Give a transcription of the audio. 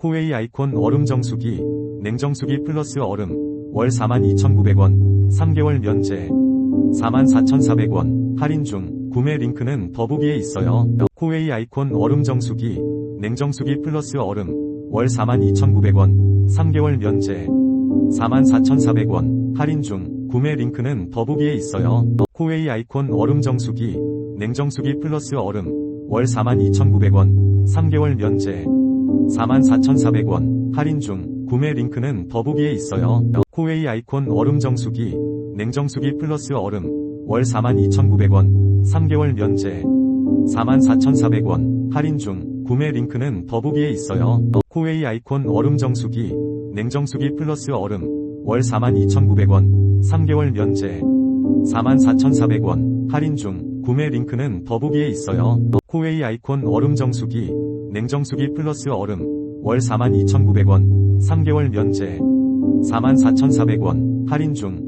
코웨이 아이콘 얼음 정수기, 냉정수기 플러스 얼음, 월 42,900원, 3개월 면제, 44,400원, 할인 중, 구매 링크는 더보기에 있어요. 코웨이 아이콘 얼음 정수기, 냉정수기 플러스 얼음, 월 42,900원, 3개월 면제, 44,400원, 할인 중, 구매 링크는 더보기에 있어요. 코웨이 아이콘 얼음 정수기, 냉정수기 플러스 얼음, 월 42,900원, 3개월 면제, 44,400원, 할인 중, 구매 링크는 더보기에 있어요. 코웨이 아이콘 얼음 정수기, 냉정수기 플러스 얼음, 월 42,900원, 3개월 면제, 44,400원, 할인 중, 구매 링크는 더보기에 있어요. 코웨이 아이콘 얼음 정수기, 냉정수기 플러스 얼음, 월 42,900원, 3개월 면제, 44,400원, 할인 중, 구매 링크는 더보기에 있어요. 코웨이 아이콘 얼음 정수기, 냉정수기 플러스 얼음, 월 42,900원, 3개월 면제, 44,400원, 할인 중,